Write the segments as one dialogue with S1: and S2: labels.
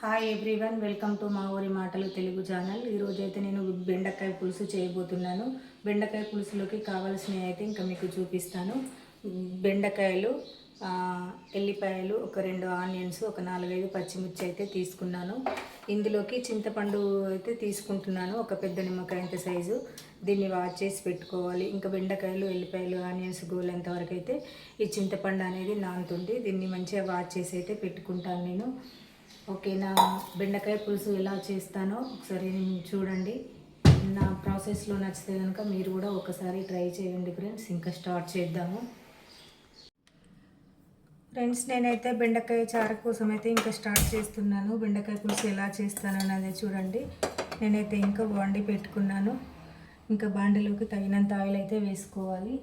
S1: Hi everyone welcome to మా ఊరి మాటలు తెలుగు ఛానల్ ఈరోజు అయితే నేను బెండకాయ పులుసు చేయబోతున్నాను. బెండకాయ పులుసులోకి కావాల్సినవి అయితే ఇంకా మీకు చూపిస్తాను. బెండకాయలు ఎల్లిపాయలు ఒక రెండు ఆనియన్స్ ఒక నాలుగైదు పచ్చిమిర్చి అయితే తీసుకున్నాను. ఇందులోకి చింతపండు అయితే తీసుకుంటున్నాను ఒక పెద్ద నిమ్మకాయ అంత సైజు దీన్ని వాష్ చేసి పెట్టుకోవాలి. ఇంకా బెండకాయలు ఎల్లిపాయలు ఆనియన్స్ గోలేంత వరకు అయితే ఈ చింతపండు అనేది నానుతుంది. దీన్ని మంచిగా వాష్ చేసి అయితే పెట్టుకుంటాను నేను. ఓకే నా బెండకాయ పులుసు ఎలా చేస్తానో ఒకసారి చూడండి. నా ప్రాసెస్లో నచ్చితే కనుక మీరు కూడా ఒకసారి ట్రై చేయండి ఫ్రెండ్స్. ఇంకా స్టార్ట్ చేద్దాము. ఫ్రెండ్స్ నేనైతే బెండకాయ చారు కోసం అయితే ఇంకా స్టార్ట్ చేస్తున్నాను. బెండకాయ పులుసు ఎలా చేస్తాను చూడండి. నేనైతే ఇంకా బాండి పెట్టుకున్నాను. ఇంకా బాండిలోకి తగినంత ఆయిల్ అయితే వేసుకోవాలి.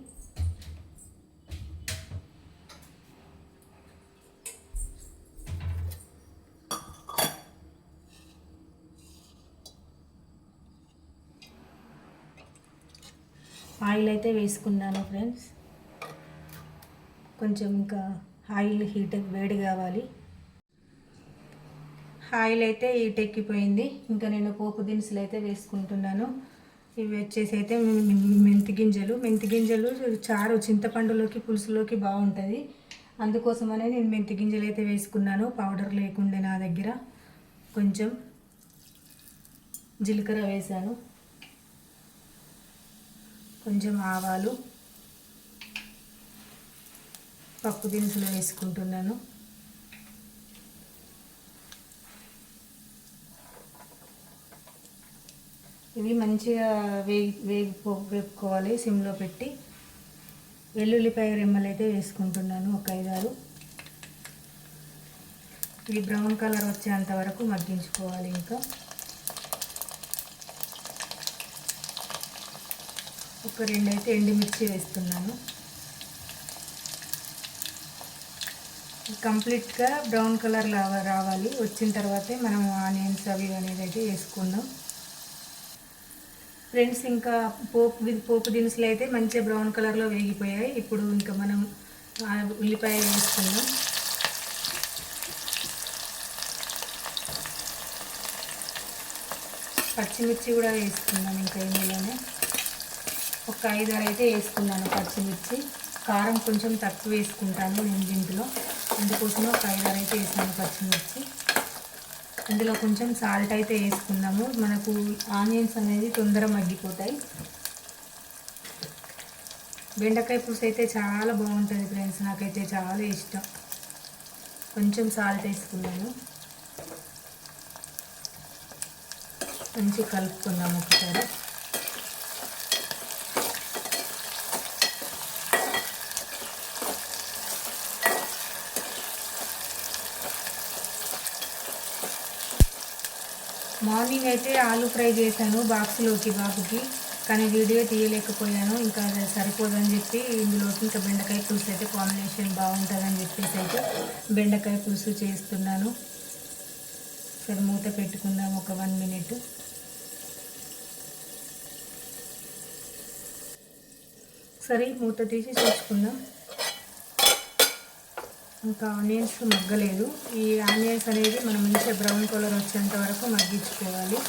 S1: ఆయిల్ అయితే వేసుకున్నాను ఫ్రెండ్స్. కొంచెం ఇంకా ఆయిల్ హీట్ వేడి కావాలి. ఆయిల్ అయితే హీట్ ఎక్కిపోయింది. ఇంకా నేను పోపు దినుసులు అయితే వేసుకుంటున్నాను. ఇవి వచ్చేసి అయితే మెంతి గింజలు. మెంతి గింజలు చారు చింతపండులోకి పులుసులోకి బాగుంటుంది. అందుకోసమనే నేను మెంతి గింజలు అయితే వేసుకున్నాను. పౌడర్ లేకుండే నా దగ్గర. కొంచెం జీలకర్ర వేసాను. కొంచెం ఆవాలు పప్పు దినుసులు వేసుకుంటున్నాను. ఇవి మంచిగా వేగి వేగిపో వేపుకోవాలి సిమ్లో పెట్టి. వెల్లుల్లిపాయ రెమ్మలు అయితే వేసుకుంటున్నాను ఒక ఐదారు. ఇవి బ్రౌన్ కలర్ వచ్చేంత వరకు మగ్గించుకోవాలి ఇంకా. ఒక రెండు అయితే ఎండుమిర్చి వేస్తున్నాను. కంప్లీట్గా బ్రౌన్ కలర్ రావాలి. వచ్చిన తర్వాతే మనం ఆనియన్స్ అవి అనేది అయితే వేసుకుందాం. ఫ్రెండ్స్ ఇంకా పోపు పోపు దినుసులు అయితే మంచిగా బ్రౌన్ కలర్లో వేగిపోయాయి. ఇప్పుడు ఇంకా మనం ఉల్లిపాయ వేసుకుందాం. పచ్చిమిర్చి కూడా వేసుకుందాం ఇంకా ఇందులోనే. ఒక ఐదారు అయితే వేసుకున్నాను పచ్చిమిర్చి. కారం కొంచెం తక్కువ వేసుకుంటాను నేను దీంట్లో. అందుకోసం ఒక ఐదారు అయితే వేసాను పచ్చిమిర్చి. ఇందులో కొంచెం సాల్ట్ అయితే వేసుకుందాము. మనకు ఆనియన్స్ అనేది తొందర మగ్గిపోతాయి. బెండకాయ పులుసు అయితే చాలా బాగుంటుంది ఫ్రెండ్స్. నాకైతే చాలా ఇష్టం. కొంచెం సాల్ట్ వేసుకున్నాను. మంచి కలుపుకుందాము ఒకసారి. మార్నింగ్ అయితే ఆలు ఫ్రై చేశాను బాక్స్లోకి బాబుకి కానీ వీడియో తీయలేకపోయాను. ఇంకా సరిపోదని చెప్పి ఇందులోకి ఇంకా బెండకాయ పులుసు అయితే కాంబినేషన్ బాగుంటుందని చెప్పేసి అయితే బెండకాయ పులుసు చేస్తున్నాను. సరే మూత పెట్టుకుందాం ఒక వన్ మినిట్. సరే మూత తీసి చూసుకుందాం. ఇంకా ఆనియన్స్ మగ్గలేదు. ఈ ఆనియన్స్ అనేది మనం మంచిగా బ్రౌన్ కలర్ వచ్చేంత వరకు మగ్గించుకోవాలి.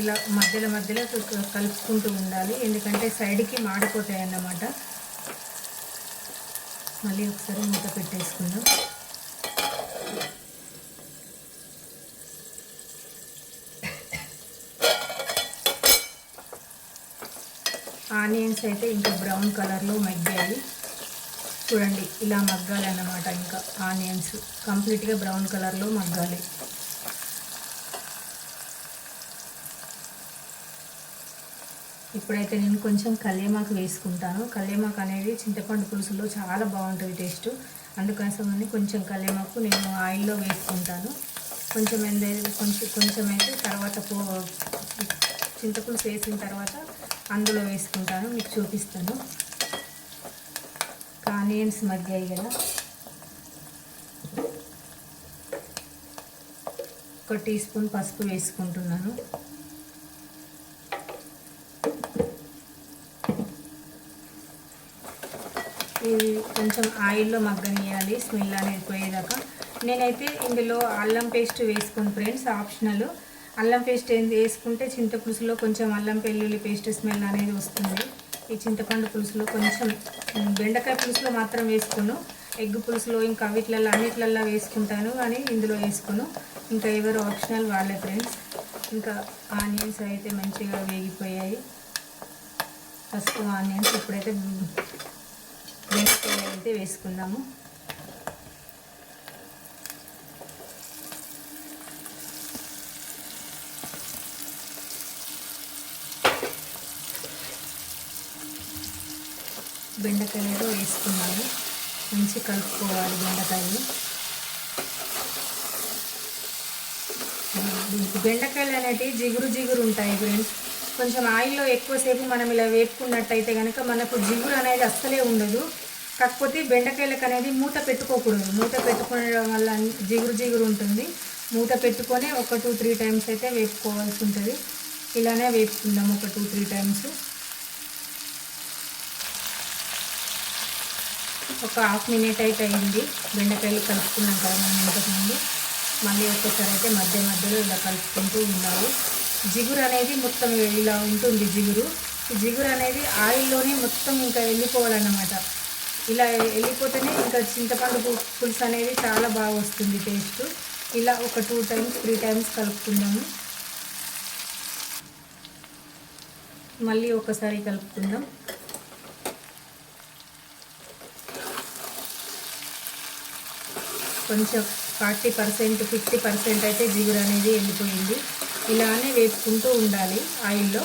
S1: ఇలా మధ్యలో మధ్యలో కలుపుకుంటూ ఉండాలి. ఎందుకంటే సైడ్కి మాడిపోతాయి అన్నమాట మళ్ళీ ఒకసారి మూత పెట్టేసుకుందాం. ఆనియన్స్ అయితే ఇంకా బ్రౌన్ కలర్లో మగ్గాయి. చూడండి ఇలా మగ్గాలి అన్నమాట ఇంకా ఆనియన్స్. కంప్లీట్గా బ్రౌన్ కలర్లో మగ్గాలి. ఇప్పుడైతే నేను కొంచెం కల్లేమాకు వేసుకుంటాను. కల్లేమాకు అనేది చింతపండు పులుసులో చాలా బాగుంటుంది టేస్ట్. అందుకోసమని కొంచెం కల్లేమాకు నేను ఆయిల్లో వేసుకుంటాను. కొంచెం ఎందే కొంచెం కొంచెం అయితే తర్వాత పో చింతపులుసు వేసిన తర్వాత అందులో వేసుకుంటాను మీకు చూపిస్తాను. ఆనియన్స్ మగ్గాయి కదా. ఒక టీ స్పూన్ పసుపు వేసుకుంటున్నాను. ఇది కొంచెం ఆయిల్లో మగ్గనియాలి స్మెల్ అనేది పోయేదాకా. నేనైతే ఇందులో అల్లం పేస్ట్ వేసుకుని ఫ్రెండ్స్ ఆప్షనల్ అల్లం పేస్ట్ ఏం వేసుకుంటే చింతపులుసులో కొంచెం అల్లం వెల్లుల్లి పేస్ట్ స్మెల్ అనేది వస్తుంది. ఈ చింతపండు పులుసులో కొంచెం బెండకాయ పులుసులో మాత్రం వేసుకును. ఎగ్ పులుసులో ఇంకా వీటిలలో అన్నిట్లల్లో వేసుకుంటాను కానీ ఇందులో వేసుకును. ఇంకా ఎవరు ఆప్షనల్ వాళ్ళే ఫ్రెండ్స్. ఇంకా ఆనియన్స్ అయితే మంచిగా వేగిపోయాయి. ఫస్ట్ ఆనియన్స్ ఇప్పుడైతే బెండకాయ అయితే వేసుకుందాము బెండకాయలు వేసుకున్నాను. మంచి కలుపుకోవాలి బెండకాయలు. బెండకాయలు అనేటివి జిగురు జిగురు ఉంటాయి ఫ్రెండ్స్. కొంచెం ఆయిల్లో ఎక్కువసేపు మనం ఇలా వేపుకున్నట్టయితే కనుక మనకు జిగురు అనేది అస్సలే ఉండదు. కాకపోతే బెండకాయలకు అనేది మూత పెట్టుకోకూడదు. మూత పెట్టుకోవడం వల్ల జిగురు జిగురు ఉంటుంది. మూత పెట్టుకొని ఒక టూ త్రీ టైమ్స్ అయితే వేపుకోవాల్సి ఉంటుంది. ఇలానే వేపుకుందాం ఒక టూ త్రీ టైమ్స్ ఒక హాఫ్ మినిట్ అయితే అయింది బెండకాయలు కలుపుకున్నాం కదా మనం ఇంతకుముందు. మళ్ళీ ఒక్కసారి అయితే మధ్య మధ్యలో ఇలా కలుపుకుంటూ ఉండాలి. జిగురు అనేది మొత్తం ఇలా ఉంటుంది జిగురు. ఈ జిగురు అనేది ఆయిల్లోనే మొత్తం ఇంకా వెళ్ళిపోవాలన్నమాట. ఇలా వెళ్ళిపోతేనే ఇంకా చింతపండు పులుసు అనేది చాలా బాగా వస్తుంది టేస్ట్. ఇలా ఒక టూ టైమ్స్ త్రీ టైమ్స్ కలుపుకుందాము. మళ్ళీ ఒకసారి కలుపుకుందాం. కొంచెం ఫార్టీ పర్సెంట్ ఫిఫ్టీ పర్సెంట్ అయితే జిగురు అనేది వెళ్ళిపోయింది. ఇలానే వేపుకుంటూ ఉండాలి ఆయిల్లో.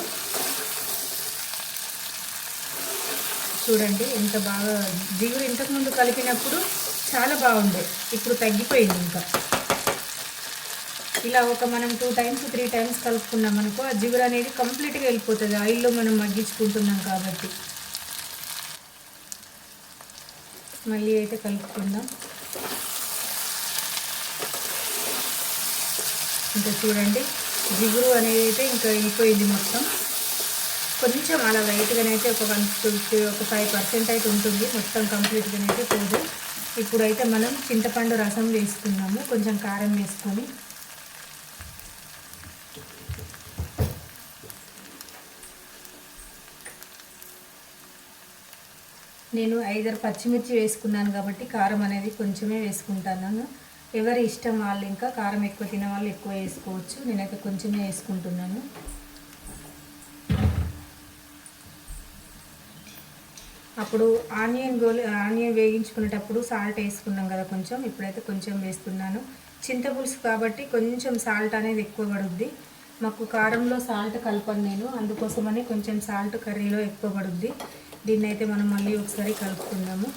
S1: చూడండి ఎంత బాగా జిగురు ఇంతకుముందు కలిపినప్పుడు చాలా బాగుండే. ఇప్పుడు తగ్గిపోయింది ఇంకా. ఇలా ఒక మనం టూ టైమ్స్ త్రీ టైమ్స్ కలుపుకున్నాం అనుకో ఆ జిగురు అనేది కంప్లీట్గా వెళ్ళిపోతుంది. ఆయిల్లో మనం మగ్గించుకుంటున్నాం కాబట్టి. మళ్ళీ అయితే కలుపుకుందాం. ఇంకా చూడండి. జిగురు అనేది అయితే ఇంకా వెళ్ళిపోయింది మొత్తం. కొంచెం అలా లైట్గానైతే ఒక వన్ ఫిఫ్టీ ఒక ఫైవ్ పర్సెంట్ అయితే ఉంటుంది. మొత్తం కంప్లీట్గానైతే పోదు. ఇప్పుడైతే మనం చింతపండు రసం వేసుకున్నాము కొంచెం కారం వేసుకొని. నేను ఐదారు పచ్చిమిర్చి వేసుకున్నాను కాబట్టి కారం అనేది కొంచెమే వేసుకుంటాను. ఎవరి ఇష్టం వాళ్ళు ఇంకా కారం ఎక్కువ తినే వాళ్ళు ఎక్కువ వేసుకోవచ్చు. నేనైతే కొంచెమే వేసుకుంటున్నాను. అప్పుడు ఆనియన్ గోలి ఆనియన్ వేగించుకునేటప్పుడు సాల్ట్ వేసుకున్నాం కదా కొంచెం. ఇప్పుడైతే కొంచెం వేస్తున్నాను. చింతపులుసు కాబట్టి కొంచెం సాల్ట్ అనేది ఎక్కువ పడుద్ది. మాకు కారంలో సాల్ట్ కలపను నేను. అందుకోసమని కొంచెం సాల్ట్ కర్రీలో ఎక్కువ పడుద్ది. దీన్ని అయితే మనం మళ్ళీ ఒకసారి కలుపుకుందాము.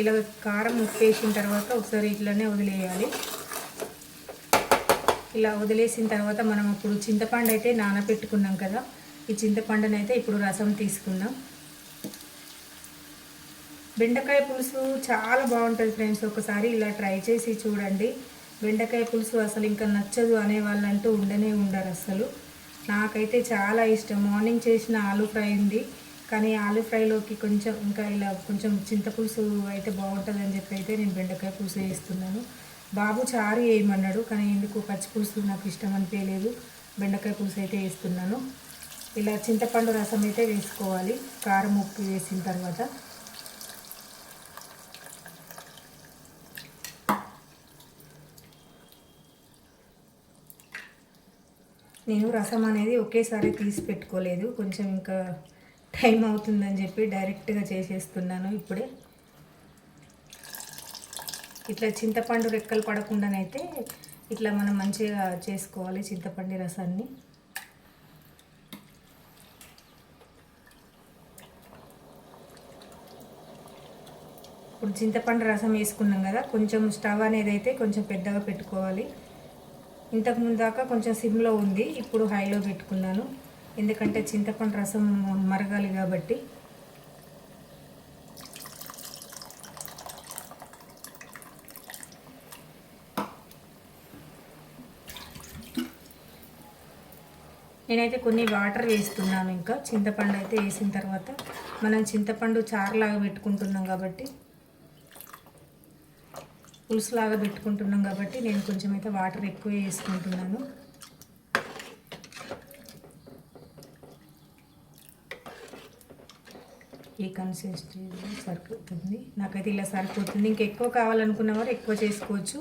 S1: ఇలా కారం ఉప్పేసిన తర్వాత ఒకసారి ఇట్లనే వదిలేయాలి. ఇలా వదిలేసిన తర్వాత మనం ఇప్పుడు చింతపండు అయితే నానబెట్టుకున్నాం కదా ఈ చింతపండుని అయితే ఇప్పుడు రసం తీసుకుందాం. బెండకాయ పులుసు చాలా బాగుంటుంది ఫ్రెండ్స్ ఒకసారి ఇలా ట్రై చేసి చూడండి. బెండకాయ పులుసు అసలు ఇంకా నచ్చదు అనే వాళ్ళంటూ ఉండనే ఉండరు అసలు. నాకైతే చాలా ఇష్టం. మార్నింగ్ చేసిన ఆలు ఫ్రై ఉంది. కానీ ఆలూ ఫ్రైలోకి కొంచెం ఇంకా ఇలా కొంచెం చింతపులుసు అయితే బాగుంటుందని చెప్పి అయితే నేను బెండకాయ పులుసు వేస్తున్నాను బాబు చారు వేయమన్నాడు కానీ ఎందుకు పచ్చి పులుసు నాకు ఇష్టం అనిపించలేదు. బెండకాయ పులుసు అయితే వేస్తున్నాను. ఇలా చింతపండు రసం అయితే వేసుకోవాలి. కారం ఉప్పు వేసిన తర్వాత. నేను రసం అనేది ఒకేసారి తీసి పెట్టుకోలేదు. కొంచెం ఇంకా టైం అవుతుందని చెప్పి డైరెక్ట్గా చేసేస్తున్నాను ఇప్పుడే. ఇట్లా చింతపండు రెక్కలు పడకుండానైతే ఇట్లా మనం మంచిగా చేసుకోవాలి చింతపండు రసాన్ని. ఇప్పుడు చింతపండు రసం వేసుకున్నాం కదా కొంచెం స్టవ్ అనేది అయితే కొంచెం పెద్దగా పెట్టుకోవాలి. ఇంతకుముందాక దాకా కొంచెం సిమ్లో ఉంది ఇప్పుడు హైలో పెట్టుకున్నాను. ఎందుకంటే చింతపండు రసం మరగాలి కాబట్టి. నేనైతే కొన్ని వాటర్ వేస్తున్నాను ఇంకా. చింతపండు అయితే వేసిన తర్వాత మనం చింతపండు చారులాగా పెట్టుకుంటున్నాం కాబట్టి పులుసులాగా పెట్టుకుంటున్నాం కాబట్టి నేను కొంచెం అయితే వాటర్ ఎక్కువ వేసుకుంటున్నాను. ఈ కన్సిస్టెన్సీ సరిపోతుంది? నాకైతే ఇలా సరిపోతుంది. ఇంకా ఎక్కువ కావాలనుకున్న వారు ఎక్కువ చేసుకోవచ్చు.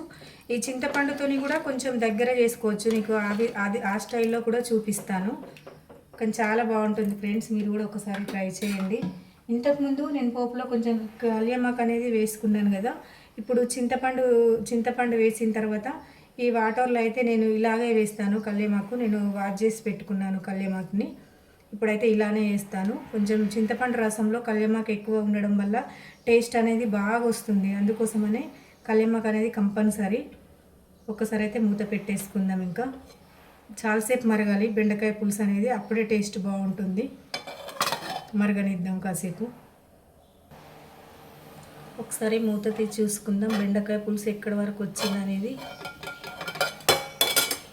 S1: ఈ చింతపండుతోని కూడా కొంచెం దగ్గర చేసుకోవచ్చు. నీకు అది అది ఆ స్టైల్లో కూడా చూపిస్తాను. కానీ చాలా బాగుంటుంది ఫ్రెండ్స్. మీరు కూడా ఒకసారి ట్రై చేయండి. ఇంతకుముందు నేను పోపులో కొంచెం కళ్యామాకు అనేది వేసుకున్నాను కదా. ఇప్పుడు చింతపండు చింతపండు వేసిన తర్వాత ఈ వాటర్లో అయితే నేను ఇలాగే వేస్తాను కళ్యామాకు. నేను వాష్ చేసి పెట్టుకున్నాను కళ్యామాకుని. ఇప్పుడైతే ఇలానే వేస్తాను. కొంచెం చింతపండు రసంలో కళ్యామాకు ఎక్కువ ఉండడం వల్ల టేస్ట్ అనేది బాగా వస్తుంది. అందుకోసమనే కళ్యామాకు అనేది కంపల్సరీ ఒకసారి అయితే మూత పెట్టేసుకుందాం ఇంకా. చాలాసేపు మరగాలి. బెండకాయ పులుసు అనేది అప్పుడే టేస్ట్ బాగుంటుంది. మరగనిద్దాం కాసేపు. ఒకసారి మూత తీసి చూసుకుందాం. బెండకాయ పులుసు ఎక్కడి వరకు వచ్చింది అనేది.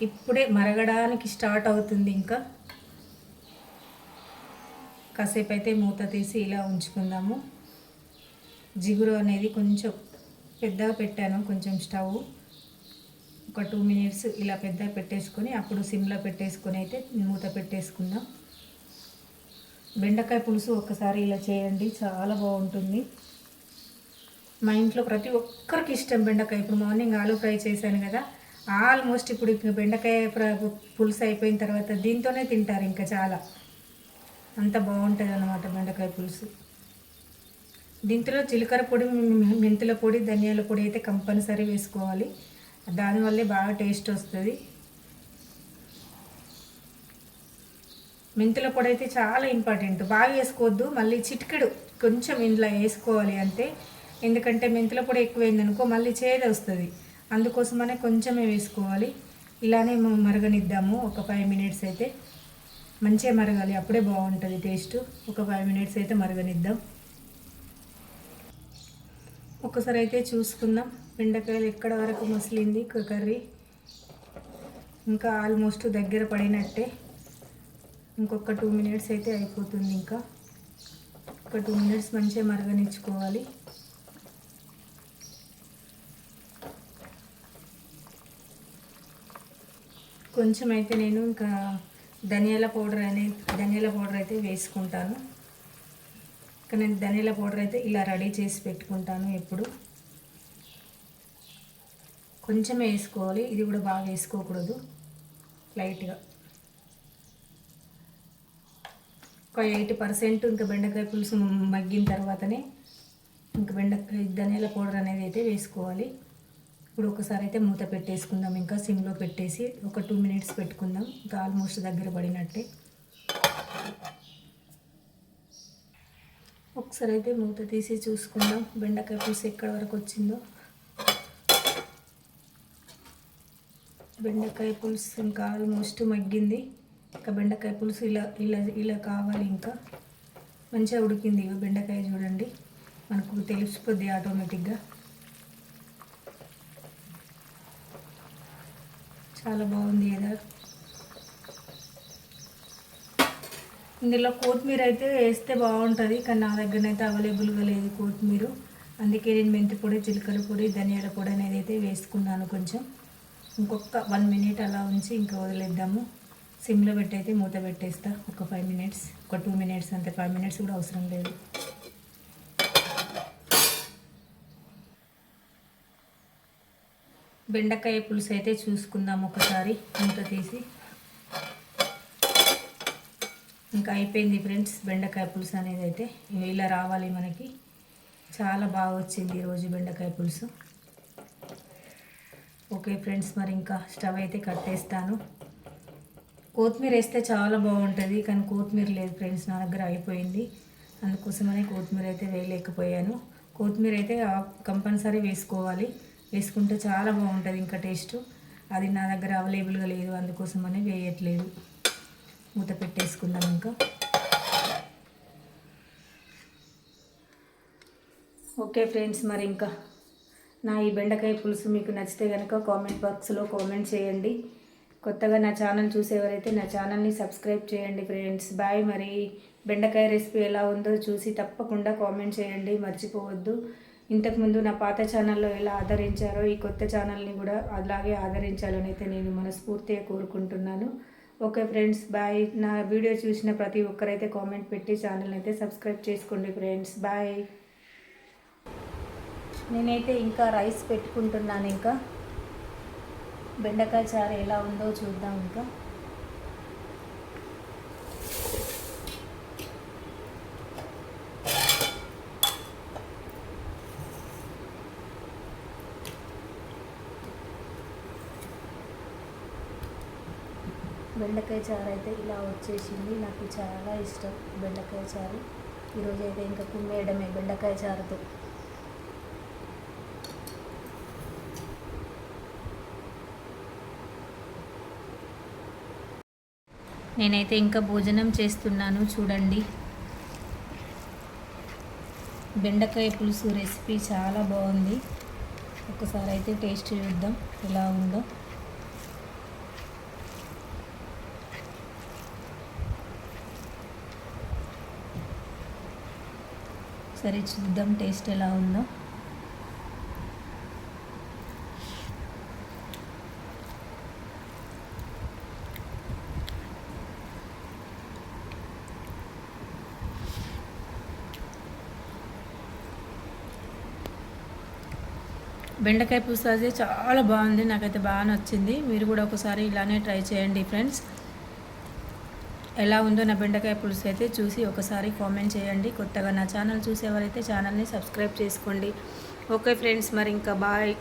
S1: ఇప్పుడే మరగడానికి స్టార్ట్ అవుతుంది ఇంకా. కాసేపు అయితే మూత తీసి ఇలా ఉంచుకుందాము. జిగురు అనేది కొంచెం పెద్దగా పెట్టాను కొంచెం స్టవ్ ఒక టూ మినిట్స్ ఇలా పెద్దగా పెట్టేసుకొని అప్పుడు సిమ్లో పెట్టేసుకొని అయితే మూత పెట్టేసుకుందాం. బెండకాయ పులుసు ఒక్కసారి ఇలా చేయండి చాలా బాగుంటుంది. మా ఇంట్లో ప్రతి ఒక్కరికి ఇష్టం బెండకాయ. ఇప్పుడు మార్నింగ్ ఆలు ఫ్రై చేశాను కదా ఆల్మోస్ట్ ఇప్పుడు బెండకాయ పులుసు అయిపోయిన తర్వాత దీంతోనే తింటారు ఇంకా చాలా. అంత బాగుంటుంది అన్నమాట బెండకాయ పులుసు. దీంట్లో జీలకర్ర పొడి మెంతుల పొడి ధనియాల పొడి అయితే కంపల్సరీ వేసుకోవాలి. దానివల్లే బాగా టేస్ట్ వస్తుంది. మెంతుల పొడి అయితే చాలా ఇంపార్టెంట్. బాగా వేసుకోవద్దు మళ్ళీ చిటికెడు కొంచెం ఇంట్లో వేసుకోవాలి అంతే. ఎందుకంటే మెంతుల పొడి ఎక్కువైంది అనుకో మళ్ళీ చేదు వస్తుంది. అందుకోసమనే కొంచెమే వేసుకోవాలి. ఇలానే మరగనిద్దాము ఒక ఫైవ్ మినిట్స్ అయితే. మంచిగా మరగాలి అప్పుడే బాగుంటుంది టేస్ట్. ఒక ఫైవ్ మినిట్స్ అయితే మరగనిద్దాం. ఒకసారి అయితే చూసుకుందాం బెండకాయలు ఎక్కడ వరకు మసిలింది కర్రీ. ఇంకా ఆల్మోస్ట్ దగ్గర పడినట్టే. ఇంకొక టూ మినిట్స్ అయితే అయిపోతుంది ఇంకా. ఒక టూ మినిట్స్ మంచిగా మరగనిచ్చుకోవాలి. కొంచెం అయితే నేను ఇంకా ధనియాల పౌడర్ అనే ధనియాల పౌడర్ అయితే వేసుకుంటాను. ఇక నేను ధనియాల పౌడర్ అయితే ఇలా రెడీ చేసి పెట్టుకుంటాను ఎప్పుడు కొంచెమే వేసుకోవాలి. ఇది కూడా బాగా వేసుకోకూడదు. లైట్గా. ఒక ఎయిటీ పర్సెంట్ ఇంకా బెండకాయ పులుసు మగ్గిన తర్వాతనే ఇంకా బెండకాయ ధనియాల పౌడర్ అనేది అయితే వేసుకోవాలి. ఇప్పుడు ఒకసారి అయితే మూత పెట్టేసుకుందాం. ఇంకా సిమ్లో పెట్టేసి ఒక టూ మినిట్స్ పెట్టుకుందాం. ఇంకా ఆల్మోస్ట్ దగ్గర పడినట్టే. ఒకసారి అయితే మూత తీసి చూసుకుందాం. బెండకాయ పులుసు ఎక్కడి వరకు వచ్చిందో. బెండకాయ పులుసు ఇంకా ఆల్మోస్ట్ మగ్గింది. ఇంకా బెండకాయ పులుసు ఇలా ఇలా ఇలా కావాలి ఇంకా. మంచిగా ఉడికింది ఇగో బెండకాయ చూడండి. మనకు తెలిసిపోద్ది ఆటోమేటిక్గా. చాలా బాగుంది కదా. ఇందులో కొత్తిమీర అయితే వేస్తే బాగుంటుంది కానీ నా దగ్గరనైతే అవైలబుల్గా లేదు కొత్తిమీర. అందుకే నేను మెంతి పొడి జీలకర్ర పొడి ధనియాల పొడి అనేది అయితే వేసుకున్నాను కొంచెం. ఇంకొక వన్ మినిట్ అలా ఉంచి ఇంకా వదిలేద్దాము. సిమ్లో పెట్టి అయితే మూత పెట్టేస్తా ఒక ఫైవ్ మినిట్స్ ఒక టూ మినిట్స్ అంతే ఫైవ్ మినిట్స్ కూడా అవసరం లేదు. బెండకాయ పులుసు అయితే చూసుకుందాం ఒకసారి మూత తీసి. ఇంకా అయిపోయింది ఫ్రెండ్స్ బెండకాయ పులుసు అనేది అయితే. ఇలా రావాలి మనకి. చాలా బాగా వచ్చింది ఈరోజు బెండకాయ పులుసు. ఓకే ఫ్రెండ్స్ మరి ఇంకా స్టవ్ అయితే కట్టేస్తాను. కొత్తిమీర వేస్తే చాలా బాగుంటుంది కానీ కొత్తిమీర లేదు ఫ్రెండ్స్ నా దగ్గర అయిపోయింది. అందుకోసమనే కొత్తిమీర అయితే వేయలేకపోయాను. కొత్తిమీర అయితే కంపల్సరీ వేసుకోవాలి. వేసుకుంటే చాలా బాగుంటుంది ఇంకా టేస్ట్. అది నా దగ్గర అవైలబుల్గా లేదు అందుకోసం అని వేయట్లేదు. మూత పెట్టేసుకుందాం ఇంకా. ఓకే ఫ్రెండ్స్ మరి ఇంకా నా ఈ బెండకాయ పులుసు మీకు నచ్చితే కనుక కామెంట్ బాక్స్లో కామెంట్ చేయండి. కొత్తగా నా ఛానల్ చూసేవారైతే నా ఛానల్ని సబ్స్క్రైబ్ చేయండి ఫ్రెండ్స్. బాయ్ మరి. బెండకాయ రెసిపీ ఎలా ఉందో చూసి తప్పకుండా కామెంట్ చేయండి మర్చిపోవద్దు. ఇంతకుముందు నా పాత ఛానల్లో ఎలా ఆదరించారో ఈ కొత్త ఛానల్ని కూడా అలాగే ఆదరించాలని అయితే నేను మనస్ఫూర్తిగా కోరుకుంటున్నాను. Okay friends bye. నా వీడియో చూసిన ప్రతి ఒక్కరైతే కామెంట్ పెట్టి ఛానల్ అయితే సబ్స్క్రైబ్ చేసుకోండి ఫ్రెండ్స్. బాయ్. నేనైతే ఇంకా రైస్ పెట్టుకుంటున్నాను ఇంకా. బెండకాయ చారు ఎలా ఉందో చూద్దాం ఇంకా. బెండకాయ చారు అయితే ఇలా వచ్చేసింది. నాకు చాలా ఇష్టం బెండకాయ చారు. ఈరోజు అయితే ఇంకా కుమ్మేయడమే బెండకాయ చారుతో. నేనైతే ఇంకా భోజనం చేస్తున్నాను. చూడండి. బెండకాయ పులుసు రెసిపీ చాలా బాగుంది. ఒకసారి అయితే టేస్ట్ చూద్దాం ఎలా ఉందో. కర్రీ చూద్దాం టేస్ట్ ఎలా ఉందో. బెండకాయ పులుసు చాలా బాగుంది నాకైతే బాగా నచ్చింది. మీరు కూడా ఒకసారి ఇలానే ట్రై చేయండి ఫ్రెండ్స్ ఎలా ఉందో నా బెండకాయ పులుసు అయితే చూసి ఒకసారి కామెంట్ చేయండి. కొత్తగా నా ఛానల్ చూసేవారైతే ఛానల్ని సబ్స్క్రైబ్ చేసుకోండి. ఓకే ఫ్రెండ్స్ మరి ఇంకా బాయ్.